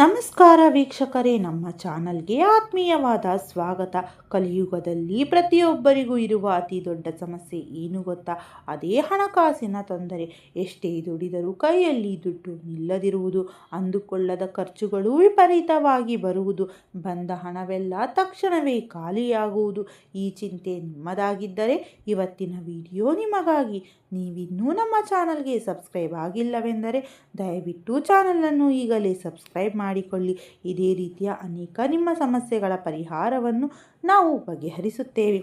ನಮಸ್ಕಾರ ವೀಕ್ಷಕರೇ, ನಮ್ಮ ಚಾನಲ್ಗೆ ಆತ್ಮೀಯವಾದ ಸ್ವಾಗತ. ಕಲಿಯುಗದಲ್ಲಿ ಪ್ರತಿಯೊಬ್ಬರಿಗೂ ಇರುವ ಅತಿ ದೊಡ್ಡ ಸಮಸ್ಯೆ ಏನು ಗೊತ್ತಾ? ಅದೇ ಹಣಕಾಸಿನ ತೊಂದರೆ. ಎಷ್ಟೇ ದುಡಿದರೂ ಕೈಯಲ್ಲಿ ದುಡ್ಡು ನಿಲ್ಲದಿರುವುದು, ಅಂದುಕೊಳ್ಳದ ಖರ್ಚುಗಳು ವಿಪರೀತವಾಗಿ ಬರುವುದು, ಬಂದ ಹಣವೆಲ್ಲ ತಕ್ಷಣವೇ ಖಾಲಿಯಾಗುವುದು. ಈ ಚಿಂತೆ ನಿಮ್ಮದಾಗಿದ್ದರೆ ಇವತ್ತಿನ ವಿಡಿಯೋ ನಿಮಗಾಗಿ. ನೀವಿನ್ನೂ ನಮ್ಮ ಚಾನಲ್ಗೆ ಸಬ್ಸ್ಕ್ರೈಬ್ ಆಗಿಲ್ಲವೆಂದರೆ ದಯವಿಟ್ಟು ಚಾನಲನ್ನು ಈಗಲೇ ಸಬ್ಸ್ಕ್ರೈಬ್ ಮಾಡಿಕೊಳ್ಳಿ. ಇದೇ ರೀತಿಯ ಅನೇಕ ನಿಮ್ಮ ಸಮಸ್ಯೆಗಳ ಪರಿಹಾರವನ್ನು ನಾವು ಬಗೆಹರಿಸುತ್ತೇವೆ.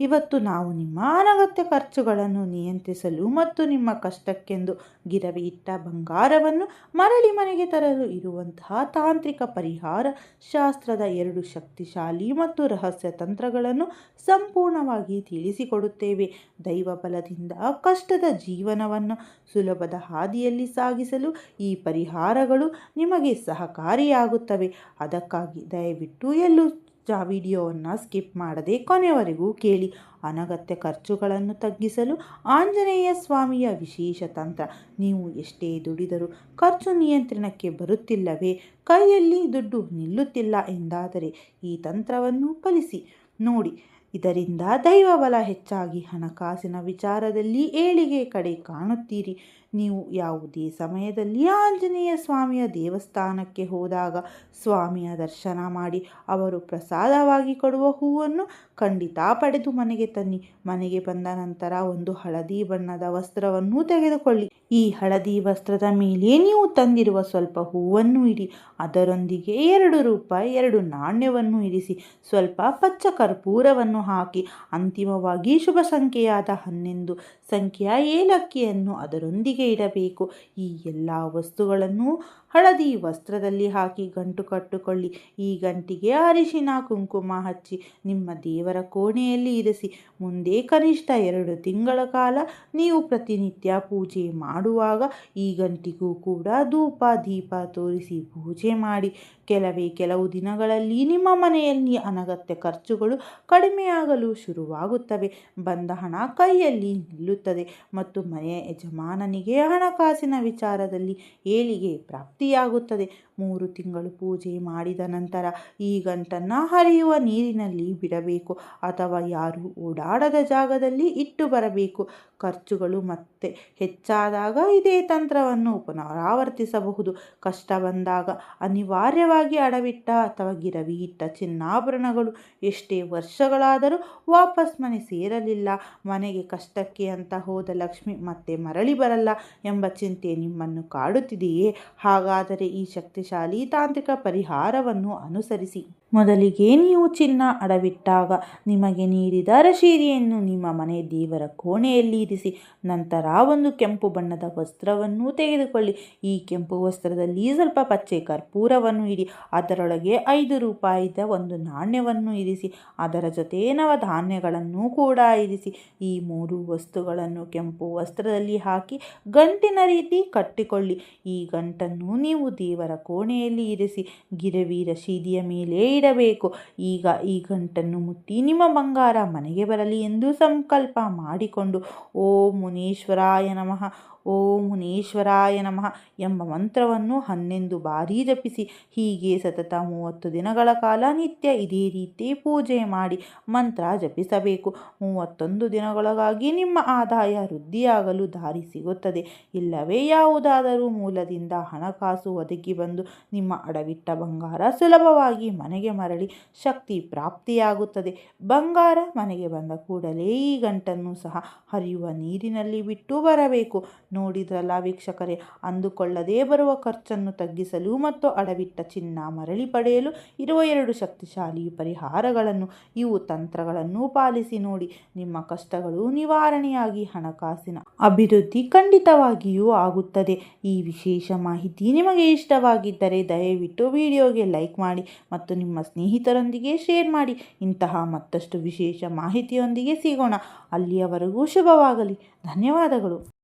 ಇವತ್ತು ನಾವು ನಿಮ್ಮ ಅನಗತ್ಯ ಖರ್ಚುಗಳನ್ನು ನಿಯಂತ್ರಿಸಲು ಮತ್ತು ನಿಮ್ಮ ಕಷ್ಟಕ್ಕೆಂದು ಗಿರವಿ ಇಟ್ಟ ಬಂಗಾರವನ್ನು ಮರಳಿ ಮನೆಗೆ ತರಲು ಇರುವಂತಹ ತಾಂತ್ರಿಕ ಪರಿಹಾರ, ಶಾಸ್ತ್ರದ ಎರಡು ಶಕ್ತಿಶಾಲಿ ಮತ್ತು ರಹಸ್ಯ ತಂತ್ರಗಳನ್ನು ಸಂಪೂರ್ಣವಾಗಿ ತಿಳಿಸಿಕೊಡುತ್ತೇವೆ. ದೈವ ಬಲದಿಂದ ಕಷ್ಟದ ಜೀವನವನ್ನು ಸುಲಭದ ಹಾದಿಯಲ್ಲಿ ಸಾಗಿಸಲು ಈ ಪರಿಹಾರಗಳು ನಿಮಗೆ ಸಹಕಾರಿಯಾಗುತ್ತವೆ. ಅದಕ್ಕಾಗಿ ದಯವಿಟ್ಟು ಎಲ್ಲೂ ಆ ವಿಡಿಯೋವನ್ನು ಸ್ಕಿಪ್ ಮಾಡದೆ ಕೊನೆಯವರೆಗೂ ಕೇಳಿ. ಅನಗತ್ಯ ಖರ್ಚುಗಳನ್ನು ತಗ್ಗಿಸಲು ಆಂಜನೇಯ ಸ್ವಾಮಿಯ ವಿಶೇಷ ತಂತ್ರ. ನೀವು ಎಷ್ಟೇ ದುಡಿದರೂ ಖರ್ಚು ನಿಯಂತ್ರಣಕ್ಕೆ ಬರುತ್ತಿಲ್ಲವೇ? ಕೈಯಲ್ಲಿ ದುಡ್ಡು ನಿಲ್ಲುತ್ತಿಲ್ಲ ಎಂದಾದರೆ ಈ ತಂತ್ರವನ್ನು ಕಲಿಸಿ ನೋಡಿ, ಇದರಿಂದ ದೈವ ಬಲ ಹೆಚ್ಚಾಗಿ ಹಣಕಾಸಿನ ವಿಚಾರದಲ್ಲಿ ಏಳಿಗೆ ಕಡೆ ಕಾಣುತ್ತೀರಿ. ನೀವು ಯಾವುದೇ ಸಮಯದಲ್ಲಿ ಆಂಜನೇಯ ಸ್ವಾಮಿಯ ದೇವಸ್ಥಾನಕ್ಕೆ ಹೋದಾಗ ಸ್ವಾಮಿಯ ದರ್ಶನ ಮಾಡಿ, ಅವರು ಪ್ರಸಾದವಾಗಿ ಕೊಡುವ ಹೂವನ್ನು ಖಂಡಿತ ಪಡೆದು ಮನೆಗೆ ತನ್ನಿ. ಮನೆಗೆ ಬಂದ ನಂತರ ಒಂದು ಹಳದಿ ಬಣ್ಣದ ವಸ್ತ್ರವನ್ನು ತೆಗೆದುಕೊಳ್ಳಿ. ಈ ಹಳದಿ ವಸ್ತ್ರದ ಮೇಲೆ ನೀವು ತಂದಿರುವ ಸ್ವಲ್ಪ ಹೂವನ್ನು ಇಡಿ ಅದರೊಂದಿಗೆ ಎರಡು ರೂಪಾಯಿ, ಎರಡು ನಾಣ್ಯವನ್ನು ಇರಿಸಿ. ಸ್ವಲ್ಪ ಪಚ್ಚ ಕರ್ಪೂರವನ್ನು ಹಾಕಿ. ಅಂತಿಮವಾಗಿ ಶುಭ ಸಂಖ್ಯೆಯಾದ ಹನ್ನೊಂದು, ಸಂಖ್ಯೆಯ ಏಲಕ್ಕಿಯನ್ನು ಅದರೊಂದಿಗೆ ಇಡಬೇಕು. ಈ ಎಲ್ಲ ವಸ್ತುಗಳನ್ನು ಹಳದಿ ವಸ್ತ್ರದಲ್ಲಿ ಹಾಕಿ ಗಂಟು ಕಟ್ಟುಕೊಳ್ಳಿ. ಈ ಗಂಟಿಗೆ ಅರಿಶಿನ, ಕುಂಕುಮ ಹಚ್ಚಿ. ನಿಮ್ಮ ದೇವರ ಕೋಣೆಯಲ್ಲಿ ಇರಿಸಿ. ಮುಂದೆ ಕನಿಷ್ಠ ಎರಡು ತಿಂಗಳ ಕಾಲ ನೀವು ಪ್ರತಿನಿತ್ಯ ಪೂಜೆ ಮಾಡುವಾಗ ಈ ಗಂಟಿಗೂ ಕೂಡ ಧೂಪ, ದೀಪ ತೋರಿಸಿ ಪೂಜೆ ಮಾಡಿ. ಕೆಲವೇ ಕೆಲವು ದಿನಗಳಲ್ಲಿ ನಿಮ್ಮ ಮನೆಯಲ್ಲಿ ಅನಗತ್ಯ ಖರ್ಚುಗಳು ಕಡಿಮೆಯಾಗಲು ಶುರುವಾಗುತ್ತವೆ. ಬಂದ ಹಣ ಕೈಯಲ್ಲಿ ನಿಲ್ಲುತ್ತದೆ ಮತ್ತು ಮನೆಯ ಯಜಮಾನನಿಗೆ ಹಣಕಾಸಿನ ವಿಚಾರದಲ್ಲಿ ಏಳಿಗೆ ಪ್ರಾಪ್ತಿಯಾಗುತ್ತದೆ. ಮೂರು ತಿಂಗಳು ಪೂಜೆ ಮಾಡಿದ ನಂತರ ಈ ಗಂಟನ್ನು ಹರಿಯುವ ನೀರಿನಲ್ಲಿ ಬಿಡಬೇಕು. ಅಥವಾ ಯಾರು ಓಡಾಡದ ಜಾಗದಲ್ಲಿ ಇಟ್ಟು ಬರಬೇಕು. ಖರ್ಚುಗಳು ಮತ್ತೆ ಹೆಚ್ಚಾದಾಗ ಇದೇ ತಂತ್ರವನ್ನು ಪುನರಾವರ್ತಿಸಬಹುದು ಕಷ್ಟ ಬಂದಾಗ ಅನಿವಾರ್ಯವಾಗಿ ಅಡವಿಟ್ಟ ಅಥವಾ ಗಿರವಿ ಇಟ್ಟ ಚಿನ್ನಾಭರಣಗಳು ಎಷ್ಟೇ ವರ್ಷಗಳಾದರೂ ವಾಪಸ್ ಮನೆ ಸೇರಲಿಲ್ಲ. ಮನೆಗೆ ಕಷ್ಟಕ್ಕೆ ಅಂತ ಹೋದ ಲಕ್ಷ್ಮಿ ಮತ್ತೆ ಮರಳಿ ಬರಲ್ಲ ಎಂಬ ಚಿಂತೆ ನಿಮ್ಮನ್ನು ಕಾಡುತ್ತಿದೆಯೇ? ಹಾಗಾದರೆ ಈ ಶಕ್ತಿಶಾಲಿ ತಾಂತ್ರಿಕ ಪರಿಹಾರವನ್ನು ಅನುಸರಿಸಿ. ಮೊದಲಿಗೆ ನೀವು ಚಿನ್ನ ಅಡವಿಟ್ಟಾಗ ನಿಮಗೆ ನೀಡಿದ ರಶೀದಿಯನ್ನು ನಿಮ್ಮ ಮನೆ ದೇವರ ಕೋಣೆಯಲ್ಲಿ ಇರಿಸಿ, ನಂತರ ಒಂದು ಕೆಂಪು ಬಣ್ಣದ ವಸ್ತ್ರವನ್ನು ತೆಗೆದುಕೊಳ್ಳಿ. ಈ ಕೆಂಪು ವಸ್ತ್ರದಲ್ಲಿ ಸ್ವಲ್ಪ ಪಚ್ಚೆ ಕರ್ಪೂರವನ್ನು ಇಡಿ, ಅದರೊಳಗೆ ಐದು ರೂಪಾಯಿದ ಒಂದು ನಾಣ್ಯವನ್ನು ಇರಿಸಿ, ಅದರ ಜೊತೆ ನವಧಾನ್ಯಗಳನ್ನು ಕೂಡ ಇರಿಸಿ. ಈ ಮೂರು ವಸ್ತುಗಳನ್ನು ಕೆಂಪು ವಸ್ತ್ರದಲ್ಲಿ ಹಾಕಿ ಗಂಟಿನ ರೀತಿ ಕಟ್ಟಿಕೊಳ್ಳಿ. ಈ ಗಂಟನ್ನು ನೀವು ದೇವರ ಕೋಣೆಯಲ್ಲಿ ಇರಿಸಿ, ಗಿರವಿ ರಶೀದಿಯ ಮೇಲೆ ಇಡಬೇಕು ಈಗ ಈ ಗಂಟನ್ನು ಮುಟ್ಟಿ ನಿಮ್ಮ ಬಂಗಾರ ಮನೆಗೆ ಬರಲಿ ಎಂದು ಸಂಕಲ್ಪ ಮಾಡಿಕೊಂಡು, ಓ ಮುನೀಶ್ವರಾಯ ನಮಃ, ಓಂ ಮುನೀಶ್ವರಾಯ ನಮಃ ಎಂಬ ಮಂತ್ರವನ್ನು ಹನ್ನೊಂದು ಬಾರಿ ಜಪಿಸಿ, ಹೀಗೆ ಸತತ ಮೂವತ್ತು ದಿನಗಳ ಕಾಲ ನಿತ್ಯ ಇದೇ ರೀತಿ ಪೂಜೆ ಮಾಡಿ ಮಂತ್ರ ಜಪಿಸಬೇಕು. ಮೂವತ್ತೊಂದು ದಿನಗಳಿಗಾಗಿ ನಿಮ್ಮ ಆದಾಯ ವೃದ್ಧಿಯಾಗಲು ದಾರಿ ಸಿಗುತ್ತದೆ. ಇಲ್ಲವೇ ಯಾವುದಾದರೂ ಮೂಲದಿಂದ ಹಣಕಾಸು ಒದಗಿ ಬಂದು ನಿಮ್ಮ ಅಡವಿಟ್ಟ ಬಂಗಾರ ಸುಲಭವಾಗಿ ಮನೆಗೆ ಮರಳಿ ಶಕ್ತಿ ಪ್ರಾಪ್ತಿಯಾಗುತ್ತದೆ. ಬಂಗಾರ ಮನೆಗೆ ಬಂದ ಕೂಡಲೇ ಈ ಗಂಟನ್ನು ಸಹ ಹರಿಯುವ ನೀರಿನಲ್ಲಿ ಬಿಟ್ಟು ಬರಬೇಕು. ನೋಡಿದ್ರಲ್ಲ ವೀಕ್ಷಕರೇ, ಅಂದುಕೊಳ್ಳದೇ ಬರುವ ಖರ್ಚನ್ನು ತಗ್ಗಿಸಲು ಮತ್ತು ಅಡವಿಟ್ಟ ಚಿನ್ನ ಮರಳಿ ಪಡೆಯಲು ಇರುವ ಎರಡು ಶಕ್ತಿಶಾಲಿ ಪರಿಹಾರಗಳನ್ನು, ಇವು ತಂತ್ರಗಳನ್ನು ಪಾಲಿಸಿ ನೋಡಿ. ನಿಮ್ಮ ಕಷ್ಟಗಳು ನಿವಾರಣೆಯಾಗಿ ಹಣಕಾಸಿನ ಅಭಿವೃದ್ಧಿ ಖಂಡಿತವಾಗಿಯೂ ಆಗುತ್ತದೆ. ಈ ವಿಶೇಷ ಮಾಹಿತಿ ನಿಮಗೆ ಇಷ್ಟವಾಗಿದ್ದರೆ ದಯವಿಟ್ಟು ವಿಡಿಯೋಗೆ ಲೈಕ್ ಮಾಡಿ ಮತ್ತು ನಿಮ್ಮ ಸ್ನೇಹಿತರೊಂದಿಗೆ ಶೇರ್ ಮಾಡಿ. ಇಂತಹ ಮತ್ತಷ್ಟು ವಿಶೇಷ ಮಾಹಿತಿಯೊಂದಿಗೆ ಸಿಗೋಣ. ಅಲ್ಲಿಯವರೆಗೂ ಶುಭವಾಗಲಿ. ಧನ್ಯವಾದಗಳು.